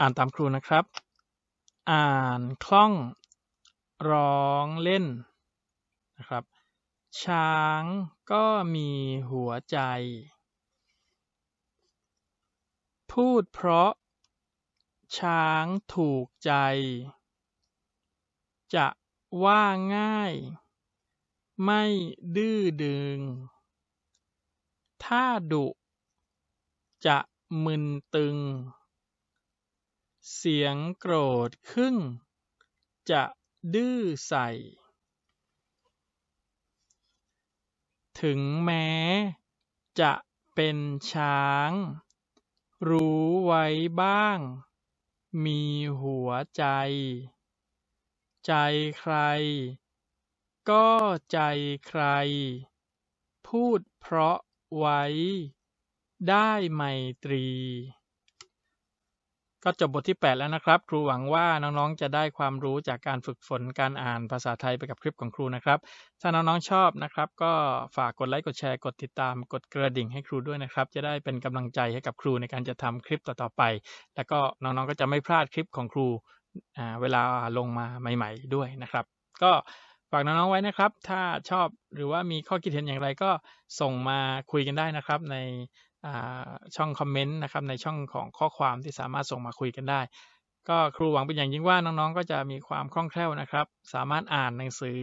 อ่านตามครูนะครับ อ่านคล่อง ร้องเล่นนะครับ ช้างก็มีหัวใจ พูดเพราะ ช้างถูกใจ จะว่าง่าย ไม่ดื้อดึง ถ้าดุ จะมึนตึง เสียงโกรธขึ้นจะดื้อใส่ ถึงแม้ จะเป็นช้าง รู้ไว้บ้าง มีหัวใจ ใจใคร ก็ใจใคร พูดเพราะไว้ ได้ไมตรี ก็จบบทที่ 8 แล้วนะครับ ครูหวังว่าน้องๆ จะได้ความรู้จากการฝึกฝนการอ่านภาษาไทยไปกับคลิปของครูนะครับ ถ้าน้องๆ ชอบนะครับ ก็ฝากกดไลค์กดแชร์กดติดตามกดกระดิ่งให้ครูด้วยนะครับ จะได้เป็นกำลังใจให้กับครูในการจะทำคลิปต่อๆไป แล้วก็น้องๆ ก็จะไม่พลาดคลิปของครูเวลาลงมาใหม่ ๆ ด้วยนะครับ ก็ฝากน้องๆ ไว้นะครับ ถ้าชอบหรือว่ามีข้อคิดเห็นอย่างไรก็ส่งมาคุยกันได้นะครับใน ช่องคอมเมนต์นะครับในช่องของข้อความที่สามารถส่งมาคุยกันได้ ก็ครูหวังเป็นอย่างยิ่งว่าน้องๆ ก็จะมีความคล่องแคล่วนะครับ สามารถอ่านหนังสือ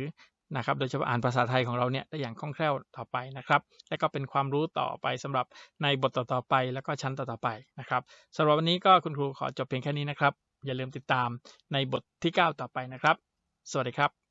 นะครับ โดยเฉพาะอ่านภาษาไทยของเราเนี่ยได้อย่างคล่องแคล่วต่อไปนะครับ และก็เป็นความรู้ต่อไปสำหรับในบทต่อๆไป แล้วก็ชั้นต่อๆไปนะครับสำหรับวันนี้ก็คุณครูขอจบเพียงแค่นี้นะครับ อย่าลืมติดตามในบทที่ 9 ต่อไปนะครับ สวัสดีครับ